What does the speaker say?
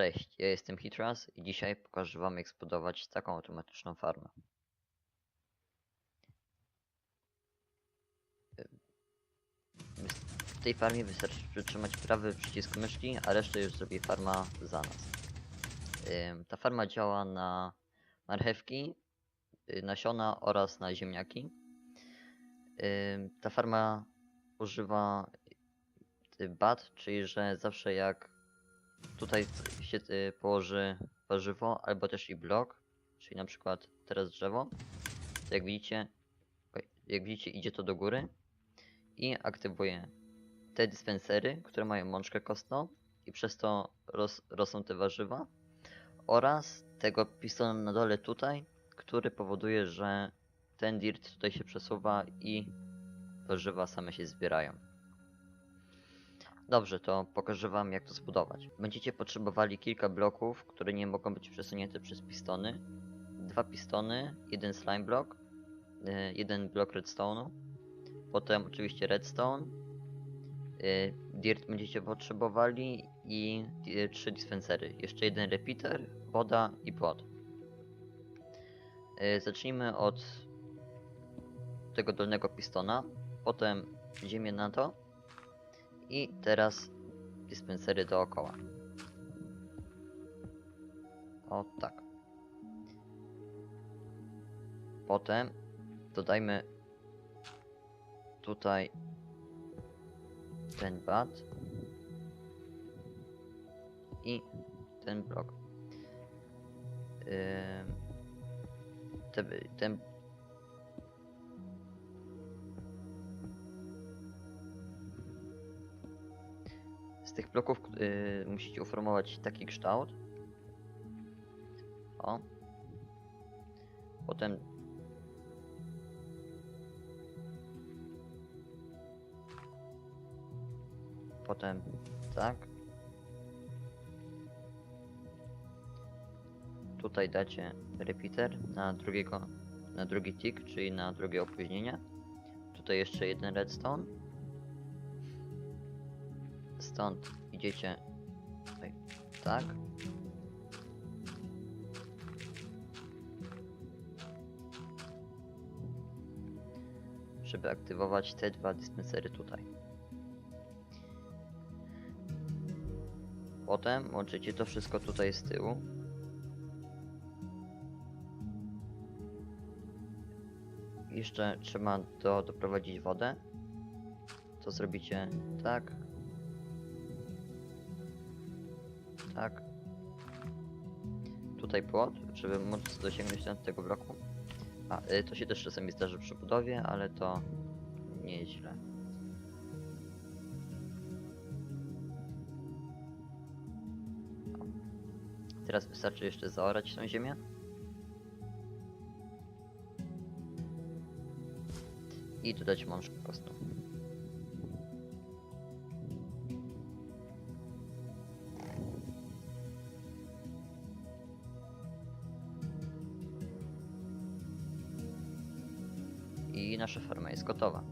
Cześć, ja jestem Hitras i dzisiaj pokażę wam jak zbudować taką automatyczną farmę. W tej farmie wystarczy przytrzymać prawy przycisk myszki, a resztę już zrobi farma za nas. Ta farma działa na marchewki, y, nasiona oraz na ziemniaki. Ta farma używa y, BAT, czyli że zawsze jak tutaj się y, położy warzywo, albo też i blok, czyli na przykład teraz drzewo, jak widzicie, jak widzicie idzie to do góry i aktywuje te dispensery, które mają mączkę kostną i przez to ros, rosną te warzywa oraz tego pistona na dole tutaj, który powoduje, że ten dirt tutaj się przesuwa i warzywa same się zbierają. Dobrze, to pokażę wam jak to zbudować. Będziecie potrzebowali kilka bloków, które nie mogą być przesunięte przez pistony. Dwa pistony, jeden slime block, y, jeden blok redstone'u, potem oczywiście redstone, y, dirt będziecie potrzebowali i y, trzy dispensery. Jeszcze jeden repeater, woda i płot. Zacznijmy od tego dolnego pistona, potem ziemię na to i teraz dispensery dookoła. O tak. Potem dodajmy tutaj ten bat i ten blok. Ym, te, ten Z tych bloków y, musicie uformować taki kształt. O. Potem Potem tak. Tutaj dacie repeater na drugiego, na drugi tick, czyli na drugie opóźnienie. Tutaj jeszcze jeden redstone. Stąd idziecie tutaj, tak. Żeby aktywować te dwa dispensery tutaj. Potem łączycie to wszystko tutaj z tyłu. Jeszcze trzeba do, doprowadzić wodę. To zrobicie tak, Tak. Tutaj płot, żeby móc dosięgnąć do tego bloku. A, y, to się też czasami zdarzy przy budowie, ale to nie jest źle. O. Teraz wystarczy jeszcze zaorać tą ziemię. I dodać mączkę kostną. I nasza farma jest gotowa.